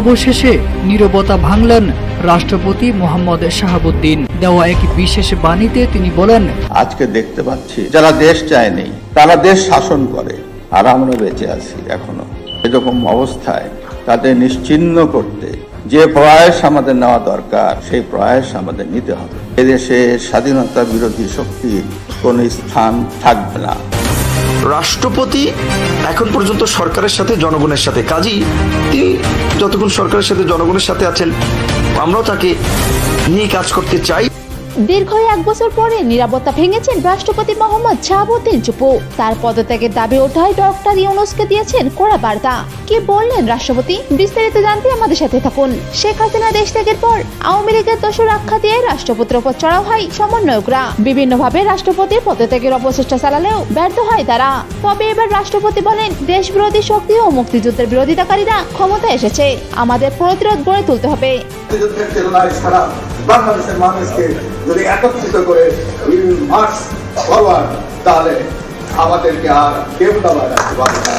অবশেষে নীরবতা ভাঙলেন রাষ্ট্রপতি মোহাম্মদ শাহাবুদ্দিন। দেওয়া এক বিশেষ বাণীতে তিনি বলেন, আজকে দেখতে পাচ্ছি যারা দেশ চায়নি, তারা দেশ শাসন করে, আর আমরা বেঁচে আছি এখনও। এরকম অবস্থায় তাদের নিশ্চিহ্ন করতে যে প্রয়াস আমাদের নেওয়া দরকার, সেই প্রয়াস আমাদের নিতে হবে। এদেশে স্বাধীনতা বিরোধী শক্তির কোনো স্থান থাকবে না। রাষ্ট্রপতি এখন পর্যন্ত সরকারের সাথে, জনগণের সাথে। কাজী, তিনি যতক্ষণ সরকারের সাথে, জনগণের সাথে আছেন, আমরাও তাকে নিয়ে কাজ করতে চাই। দীর্ঘ এক বছর পরে নিরাপত্তা ভেঙেছেন রাষ্ট্রপতি মোহাম্মদ শাহাবুদ্দিন চুপু। তার পদত্যাগের দাবি ওঠায় ডক্টর ইউনুসকে দিয়েছেন কড়া বার্তা। কি বললেন রাষ্ট্রপতি? বিস্তারিত জানতে আমাদের সাথে থাকুন। শেখ হাসিনা দেশ ত্যাগের পর আওয়ামী লীগের দোষর আখ্যা দিয়ে রাষ্ট্রপতির ওপর চড়াও হয় সমন্বয়করা। বিভিন্নভাবে রাষ্ট্রপতির পদত্যাগের অপচেষ্টা চালালেও ব্যর্থ হয় তারা। তবে এবার রাষ্ট্রপতি বলেন দেশ বিরোধী শক্তি ও মুক্তিযুদ্ধের বিরোধিতাকারীরা ক্ষমতা এসেছে। আমাদের প্রতিরোধ গড়ে তুলতে হবে। বাংলাদেশের মানুষকে যদি একত্রিত করে মার্চ ফরওয়ার্ড তাহলে আমাদেরকে আর কেউ দাবা রাখতে পারবে না।